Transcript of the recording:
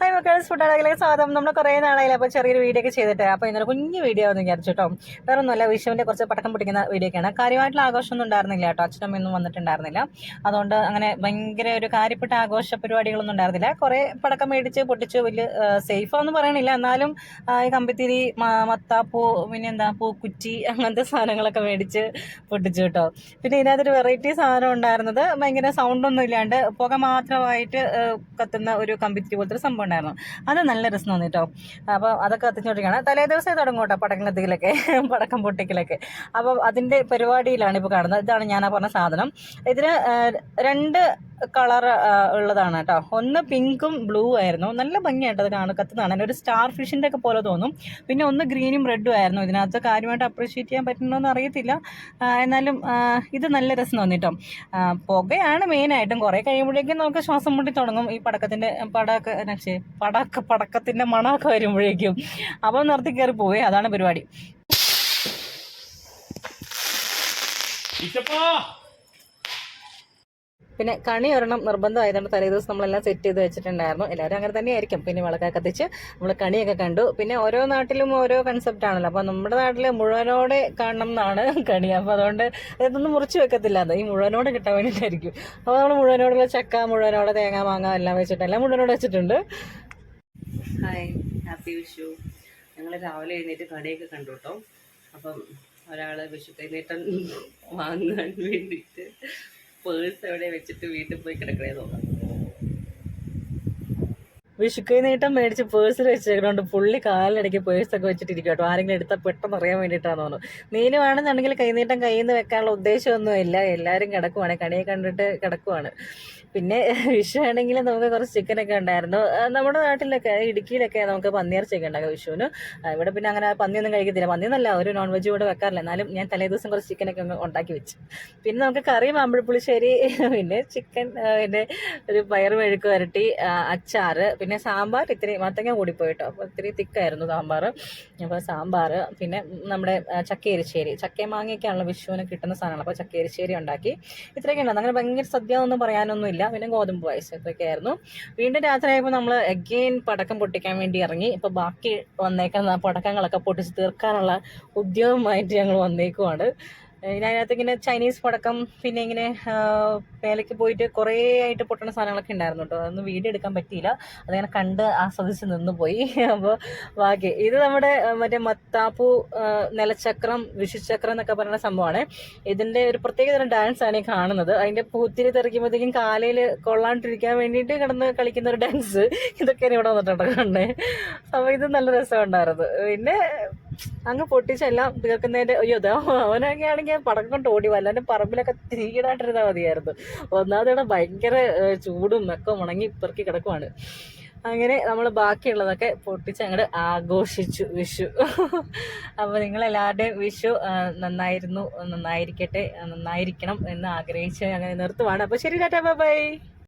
Hi മക്കൾ ഫുഡാണെങ്കിലേക്ക് സ്വാഗതം. നമ്മൾ കുറേ നാളായില്ല അപ്പോൾ ചെറിയൊരു വീഡിയോ ഒക്കെ ചെയ്തിട്ട്. അപ്പോൾ ഇന്നലെ കുഞ്ഞു വീഡിയോ ഒന്നും വിചാരിച്ചു കേട്ടോ വേറെ ഒന്നുമല്ല വിഷുവിന്റെ കുറച്ച് പടക്കം പിടിക്കുന്ന വീഡിയോ ഒക്കെയാണ്. കാര്യമായിട്ടുള്ള ആഘോഷമൊന്നും ഉണ്ടായിരുന്നില്ല കേട്ടോ ഒന്നും വന്നിട്ടുണ്ടായിരുന്നില്ല. അതുകൊണ്ട് അങ്ങനെ ഭയങ്കര ഒരു കാര്യപ്പെട്ട ആഘോഷ പരിപാടികളൊന്നും ഉണ്ടായിരുന്നില്ല. കുറേ പടക്കം മേടിച്ച് പൊട്ടിച്ച് വലിയ സേഫാന്ന് പറയണില്ല. എന്നാലും ഈ കമ്പിത്തിരി മത്ത മത്താപ്പൂ പിന്നെ എന്താ പൂക്കുറ്റി അങ്ങനത്തെ സാധനങ്ങളൊക്കെ മേടിച്ച് പൊട്ടിച്ചു കേട്ടോ പിന്നെ ഇതിനകത്തൊരു വെറൈറ്റി സാധനം ഉണ്ടായിരുന്നത്. ഭയങ്കര സൗണ്ടൊന്നും ഇല്ലാണ്ട് പുക മാത്രമായിട്ട് കത്തുന്ന ഒരു കമ്പിത്തിരി പോലത്തെ സംഭവം ഉണ്ടായിരുന്നു. അത് നല്ല രസം തോന്നി കേട്ടോ അപ്പോൾ അതൊക്കെ കത്തിച്ചുകൊണ്ടിരിക്കുകയാണ് തലേ ദിവസമേ തുടങ്ങും കേട്ടോ പടക്കം കത്തിക്കലൊക്കെ പടക്കം പൊട്ടിക്കലൊക്കെ. അപ്പോൾ അതിന്റെ പരിപാടിയിലാണ് ഇപ്പോൾ കാണുന്നത്. ഇതാണ് ഞാൻ ആ പറഞ്ഞ സാധനം. ഇതിന് രണ്ട് കളർ ഉള്ളതാണ് കേട്ടോ. ഒന്ന് പിങ്കും ബ്ലൂ ആയിരുന്നു. നല്ല ഭംഗിയായിട്ട് അത് കാണും കത്തുന്നതാണ്. ഒരു സ്റ്റാർ ഫിഷിന്റെ ഒക്കെ പോലെ തോന്നും. പിന്നെ ഒന്ന് ഗ്രീനും റെഡും ആയിരുന്നു. ഇതിനകത്ത് കാര്യമായിട്ട് അപ്രീഷിയേറ്റ് ചെയ്യാൻ പറ്റുന്നോന്ന് അറിയത്തില്ല. എന്നാലും ഇത് നല്ല രസം തോന്നിട്ടോ പുകയാണ് മെയിനായിട്ടും കുറേ കഴിയുമ്പോഴേക്കും നമുക്ക് ശ്വാസം മുട്ടി തുടങ്ങും. ഈ പടക്കത്തിന്റെ പടക്ക പടക്ക പടക്കത്തിന്റെ മണമൊക്കെ വരുമ്പോഴേക്കും. അപ്പം നിർത്തി കയറി പോയി അതാണ് പരിപാടി. പിന്നെ കണി ഒരെണ്ണം നിർബന്ധമായതുകൊണ്ട് തലേ ദിവസം നമ്മളെല്ലാം സെറ്റ് ചെയ്ത് വെച്ചിട്ടുണ്ടായിരുന്നു. എല്ലാവരും അങ്ങനെ തന്നെ ആയിരിക്കും പിന്നെ വിളക്കൊക്കെ കത്തിച്ച് നമ്മൾ കണിയൊക്കെ കണ്ടു. പിന്നെ ഓരോ നാട്ടിലും ഓരോ കൺസെപ്റ്റ് ആണല്ലോ. അപ്പോൾ നമ്മുടെ നാട്ടിൽ മുഴുവനോടെ കാണണം എന്നാണ് കണി. അപ്പോൾ അതുകൊണ്ട് ഇതൊന്നും മുറിച്ച് വെക്കത്തില്ല. അത് ഈ മുഴുവനോട് കിട്ടാൻ വേണ്ടിയിട്ടായിരിക്കും. അപ്പോൾ നമ്മൾ മുഴുവനോടുള്ള ചക്ക മുഴുവനോടെ തേങ്ങ മാങ്ങ എല്ലാം വെച്ചിട്ട് എല്ലാം മുഴുവനോട് വെച്ചിട്ടുണ്ട്. ഹായ് ഹാപ്പി വിഷു ഞങ്ങൾ രാവിലെ എഴുന്നേറ്റ് കടയൊക്കെ കണ്ടു കേട്ടോ അപ്പം ഒരാൾ വിഷു കൈനീട്ടം വാങ്ങാൻ വേണ്ടിയിട്ട് പേഴ്സ് എവിടെ വെച്ചിട്ട് വീട്ടിൽ പോയി കിടക്കണേ നോക്കാം. വിഷുക്കൈ നീട്ടം മേടിച്ച് പേഴ്സിൽ വെച്ചിട്ടുണ്ട് പുള്ളി കാലിനിടയ്ക്ക് പേഴ്സൊക്കെ വെച്ചിട്ടിരിക്കും കേട്ടോ ആരെങ്കിലും എടുത്താൽ പെട്ടെന്ന് അറിയാൻ വേണ്ടിയിട്ടാണ് തോന്നുന്നു. നീനുവാണെന്നുണ്ടെങ്കിൽ കൈനീട്ടം കയ്യിൽ നിന്ന് വെക്കാനുള്ള ഉദ്ദേശമൊന്നുമില്ല. എല്ലാവരും കിടക്കുവാണ്. കണിയെ കണ്ടിട്ട് കിടക്കുവാണ്. പിന്നെ വിഷുവാണെങ്കിൽ നമുക്ക് കുറച്ച് ചിക്കനൊക്കെ ഉണ്ടായിരുന്നു. നമ്മുടെ നാട്ടിലൊക്കെ ഇടുക്കിയിലൊക്കെ നമുക്ക് പന്നിയിറച്ചിയൊക്കെ ഉണ്ടാകും വിഷുവിന്. ഇവിടെ പിന്നെ അങ്ങനെ പന്നിയൊന്നും കഴിക്കത്തില്ല. പന്നിയൊന്നല്ല ഒരു നോൺ വെജ് കൂടെ വെക്കാറില്ല. എന്നാലും ഞാൻ തലേ ദിവസം കുറച്ച് ചിക്കനൊക്കെ ഉണ്ടാക്കി വെച്ചു. പിന്നെ നമുക്ക് കറി മാമ്പഴപ്പുളിശ്ശേരി പിന്നെ ചിക്കൻ പിന്നെ ഒരു പയർ മെഴുക്ക് വരട്ടി അച്ചാറ് പിന്നെ സാമ്പാർ ഇത്തിരി മത്തങ്ങ കൂടി പോയിട്ടോ. അപ്പോൾ ഇത്തിരി തിക്കായിരുന്നു സാമ്പാർ. അപ്പോൾ സാമ്പാർ പിന്നെ നമ്മുടെ ചക്ക എരിശ്ശേരി ചക്കയും മാങ്ങയൊക്കെയാണല്ലോ വിഷുവിന് കിട്ടുന്ന സാധനങ്ങൾ. അപ്പോൾ ചക്കയെരിശ്ശേരി ഉണ്ടാക്കി. ഇത്രയൊക്കെ ഉണ്ടോ അങ്ങനെ ഭയങ്കര സദ്യ ഒന്നും പറയാനൊന്നും ഇല്ല പിന്നെ ഗോതമ്പ് പായസം ഇത്രയൊക്കെയായിരുന്നു വീണ്ടും രാത്രിയായപ്പോൾ നമ്മൾ അഗെയിൻ പടക്കം പൊട്ടിക്കാൻ വേണ്ടി ഇറങ്ങി. ഇപ്പോൾ ബാക്കി വന്നേക്കുന്ന പടക്കങ്ങളൊക്കെ പൊട്ടിച്ച് തീർക്കാനുള്ള ഉദ്യോഗമായിട്ട് ഞങ്ങൾ വന്നേക്കുവാണ്. ഇതിനകത്ത് ഇങ്ങനെ ചൈനീസ് പടക്കം പിന്നെ ഇങ്ങനെ മേലേക്ക് പോയിട്ട് കുറേ ആയിട്ട് പൊട്ടണ സാധനങ്ങളൊക്കെ ഉണ്ടായിരുന്നു കേട്ടോ അതൊന്നും വീഡിയോ എടുക്കാൻ പറ്റിയില്ല. അതങ്ങനെ കണ്ട് ആസ്വദിച്ച് നിന്ന് പോയി. അപ്പോൾ ബാക്കി ഇത് നമ്മുടെ മറ്റേ മത്താപ്പു നിലച്ചക്രം വിഷുചക്രം എന്നൊക്കെ പറയുന്ന സംഭവമാണ്. ഇതിന്റെ ഒരു പ്രത്യേക തരം ഡാൻസ് ആണ് ഈ കാണുന്നത്. അതിന്റെ പൂത്തിരി തെറിക്കുമ്പോഴത്തേക്കും കാലയിൽ കൊള്ളാണ്ടിരിക്കാൻ വേണ്ടിയിട്ട് കിടന്ന് കളിക്കുന്ന ഒരു ഡാൻസ് ഇതൊക്കെയാണ് ഇവിടെ വന്നിട്ടുണ്ടോ കണ്ടേ അപ്പോൾ ഇത് നല്ല രസമുണ്ടായിരുന്നു. പിന്നെ അങ്ങ് പൊട്ടിച്ചെല്ലാം തീർക്കുന്നതിന്റെ അയ്യോ അവനൊക്കെ ആണെങ്കിൽ പടക്കം കൊണ്ട് ഓടി വല്ലാണ്ട് പറമ്പിലൊക്കെ തീയിടാണ്ടിരുന്നാൽ മതിയായിരുന്നു. ഒന്നാമത് ഇവിടെ ഭയങ്കര ചൂടും ഒക്കെ ഉണങ്ങി പെറുക്കി കിടക്കുവാണ്. അങ്ങനെ നമ്മൾ ബാക്കിയുള്ളതൊക്കെ പൊട്ടിച്ച് അങ്ങോട്ട് ആഘോഷിച്ചു വിഷു. അപ്പോൾ നിങ്ങളെല്ലാവരുടെയും വിഷു നന്നായിരുന്നു നന്നായിരിക്കട്ടെ നന്നായിരിക്കണം എന്ന് ആഗ്രഹിച്ച് അങ്ങനെ നിർത്തുവാണ്. അപ്പോൾ ശരി ടാറ്റാ ബൈ.